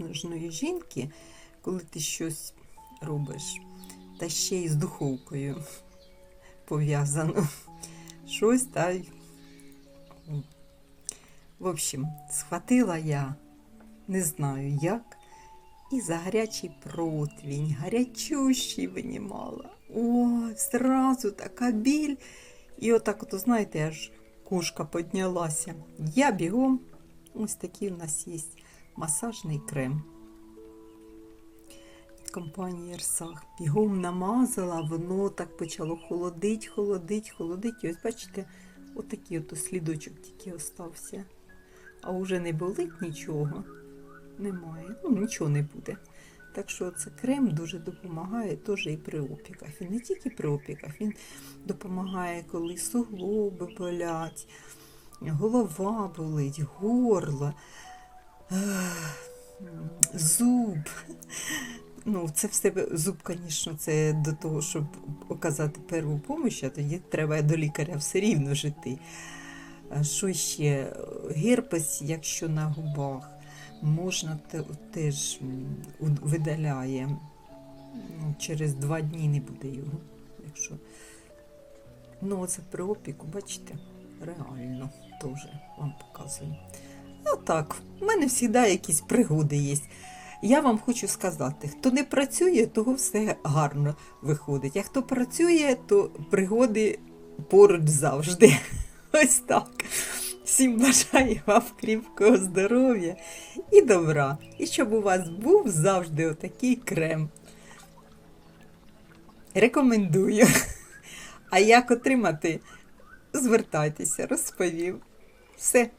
серйозної жінки, коли ти щось робиш, та ще й з духовкою пов'язано. Щось та й. В общем, схватила я, не знаю як, і за гарячий противінь, гарячущий винімала. Ой, зразу така біль. І отак, от, знаєте, аж кушка піднялася. Я бігом, ось такий у нас є масажний крем від компанії Ерсах. Бігом намазала, воно так почало холодить, холодить, холодить. І ось бачите, отакий от слідочок тільки остався. А вже не болить нічого. Немає. Ну, нічого не буде. Так що це крем дуже допомагає теж і при опіках. Він не тільки при опіках, він допомагає, коли суглоби болять, голова болить, горло, зуб. Ну, це все зуб, звісно, це до того, щоб оказати перву допомогу, а тоді треба до лікаря все рівно жити. Що ще? Герпес, якщо на губах, можна теж видаляє. Ну, Через два дні не буде його. Якщо... Ну, оце при опіку, бачите, реально теж вам показую. Ну так, в мене завжди якісь пригоди є. Я вам хочу сказати, хто не працює, того все гарно виходить. А хто працює, то пригоди поруч завжди. Ось так. Всім бажаю вам кріпкого здоров'я і добра. І щоб у вас був завжди отакий крем. Рекомендую. А як отримати? Звертайтеся, розповів. Все.